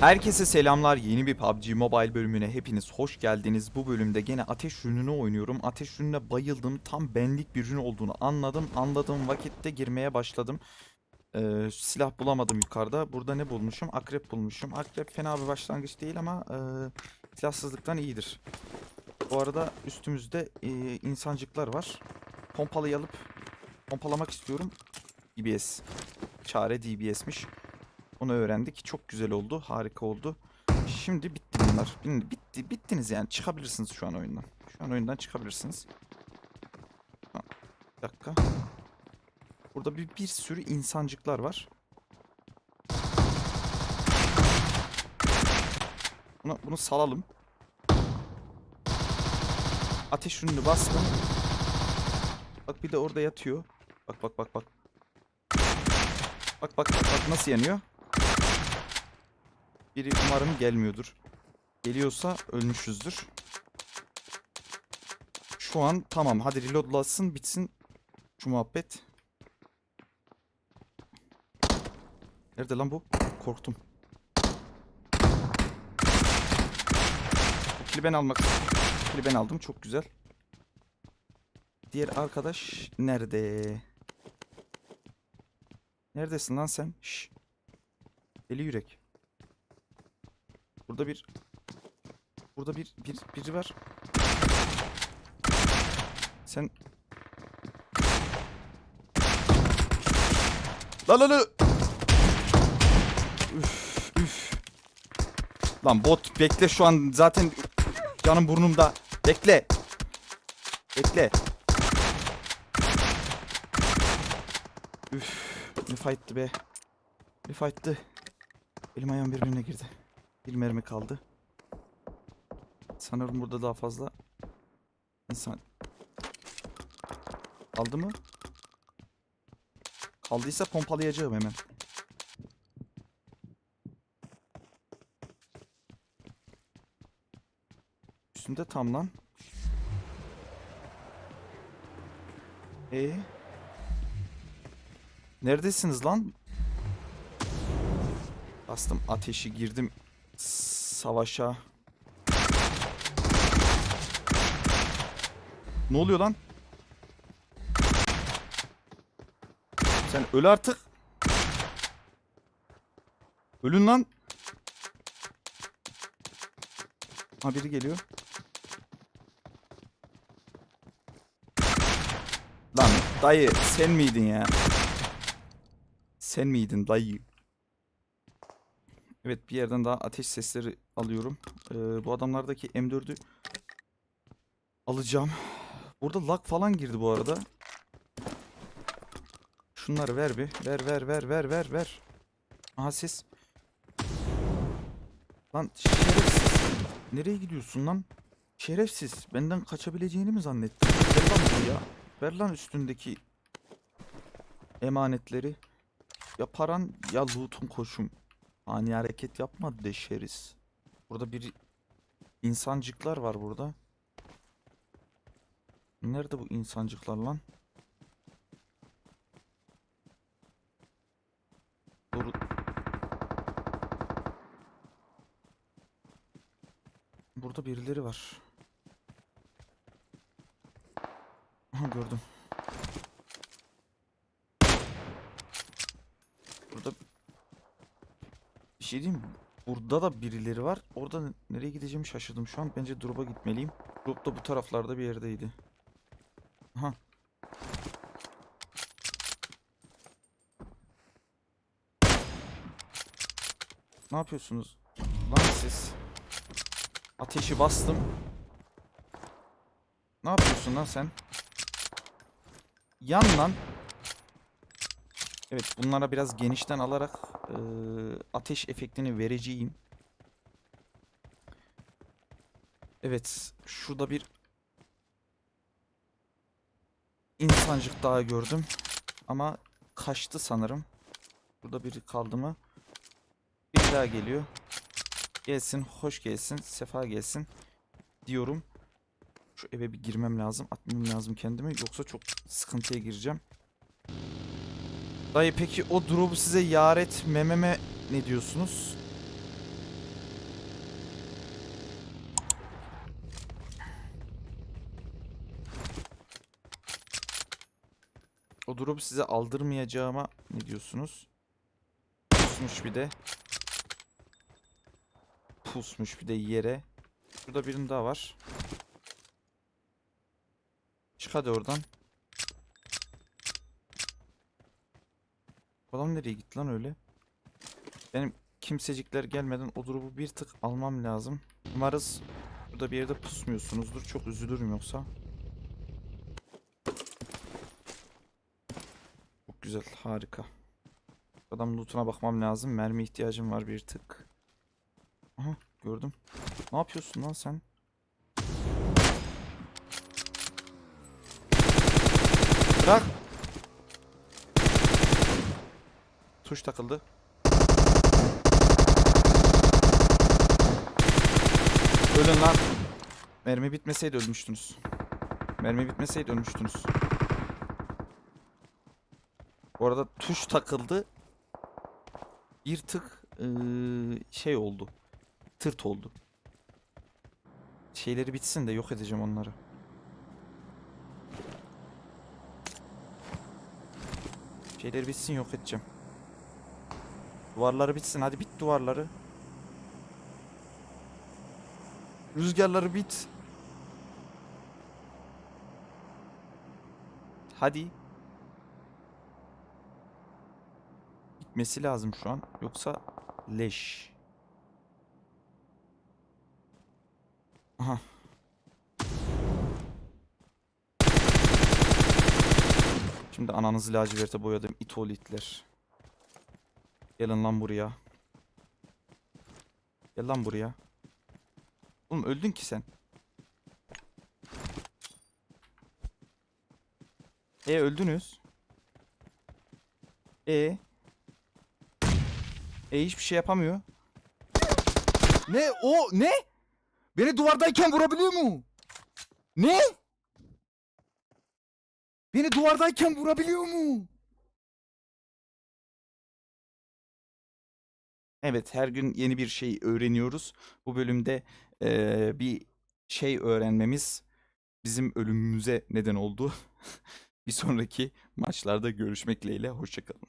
Herkese selamlar. Yeni bir PUBG Mobile bölümüne hepiniz hoş geldiniz. Bu bölümde gene ateş ürününü oynuyorum. Ateş ürününe bayıldım. Tam benlik bir ürün olduğunu anladım. Anladığım vakitte girmeye başladım. Ee, silah bulamadım yukarıda. Burada ne bulmuşum? Akrep bulmuşum. Akrep fena bir başlangıç değil ama e, silahsızlıktan iyidir. Bu arada üstümüzde e, insancıklar var. Pompalıyı alıp pompalamak istiyorum. DBS. Çare DBS'miş. Onu öğrendik. Çok güzel oldu. Harika oldu. Şimdi bitti bunlar. Bitti. Bittiniz yani. Çıkabilirsiniz şu an oyundan. Şu an oyundan çıkabilirsiniz. Ha, bir dakika. Burada bir, bir sürü insancıklar var. Bunu, bunu salalım. Ateş ürünü bastım. Bak bir de orada yatıyor. Bak bak bak bak. Bak bak bak, bak nasıl yanıyor. Biri umarım gelmiyordur. Geliyorsa ölmüşüzdür. Şu an tamam. Hadi reloadlasın bitsin şu muhabbet. Nerede lan bu? Korktum. Kili ben almak. Kili ben aldım. Çok güzel. Diğer arkadaş nerede? Neredesin lan sen? Şş. Deli yürek. Burada bir Burada bir bir biri var. Sen La la la. Üf üf. Lan bot bekle şu an zaten canım burnumda. Bekle. Bekle. Üf. Ne fight'tı be. Ne fight'tı. Elim ayağım birbirine girdi. Bir mermi kaldı. Sanırım burada daha fazla insan kaldı mı? Kaldıysa pompalayacağım hemen. Üstünde tam lan. Ee? Neredesiniz lan? Bastım ateşi girdim savaşa. Ne oluyor lan? Sen öl artık. Ölün lan. Ha biri geliyor. Lan dayı sen miydin ya? Sen miydin dayı? Evet bir yerden daha ateş sesleri alıyorum. Ee, bu adamlardaki M4'ü alacağım. Burada lag falan girdi bu arada. Şunları ver bir. Ver ver ver ver ver ver. Aha ses. Lan şerefsiz. Nereye gidiyorsun lan? Şerefsiz. Benden kaçabileceğini mi zannettin? Ver lan bunu ya. Ver lan üstündeki emanetleri. Ya paran ya loot'un koşum. Ani hareket yapma deşeriz. Burada bir insancıklar var burada. Nerede bu insancıklar lan? Doğru. Burada birileri var. Gördüm. Burada bir şey diyeyim? Burada da birileri var. Orada nereye gideceğimi şaşırdım şu an. Bence drop'a gitmeliyim. Drop da bu taraflarda bir yerdeydi. Aha. Ne yapıyorsunuz? Lan siz. Ateşi bastım. Ne yapıyorsun lan sen? Yan lan. Evet bunlara biraz genişten alarak eee, ateş efektini vereceğim. Evet şurada bir insancık daha gördüm. Ama kaçtı sanırım. Burada biri kaldı mı? Bir daha geliyor. Gelsin, hoş gelsin, sefa gelsin diyorum. Şu eve bir girmem lazım, atmam lazım kendimi. Yoksa çok sıkıntıya gireceğim. Dayı peki o durumu size yar etmememe ne diyorsunuz? O durumu size aldırmayacağıma ne diyorsunuz? Pusmuş bir de. Pusmuş bir de yere. Şurada birini daha var. Çık hadi oradan. Adam nereye gitti lan öyle? Benim kimsecikler gelmeden o drop'u bir tık almam lazım. Umarız burada bir yerde pusmuyorsunuzdur. Çok üzülürüm yoksa. Çok güzel, harika. Adam lootuna bakmam lazım. Mermi ihtiyacım var bir tık. Aha, gördüm. Ne yapıyorsun lan sen? Bırak. Tuş takıldı. Ölün lan. Mermi bitmeseydi ölmüştünüz. Mermi bitmeseydi ölmüştünüz. Bu arada tuş takıldı. Bir tık eee, şey oldu. Tırt oldu. Şeyleri bitsin de yok edeceğim onları. Şeyleri bitsin yok edeceğim. Duvarları bitsin. Hadi bit duvarları. Rüzgarları bit. Hadi. Bitmesi lazım şu an. Yoksa leş. Aha. Şimdi ananızı laciverte boyadım itol itler. Gelin lan buraya. Gel lan buraya. Oğlum öldün ki sen. E öldünüz. E. E hiçbir şey yapamıyor. Ne o ne? Beni duvardayken vurabiliyor mu? Ne? Beni duvardayken vurabiliyor mu? Evet, her gün yeni bir şey öğreniyoruz. Bu bölümde eee, bir şey öğrenmemiz bizim ölümümüze neden oldu. Bir sonraki maçlarda görüşmek dileğiyle. Hoşça kalın.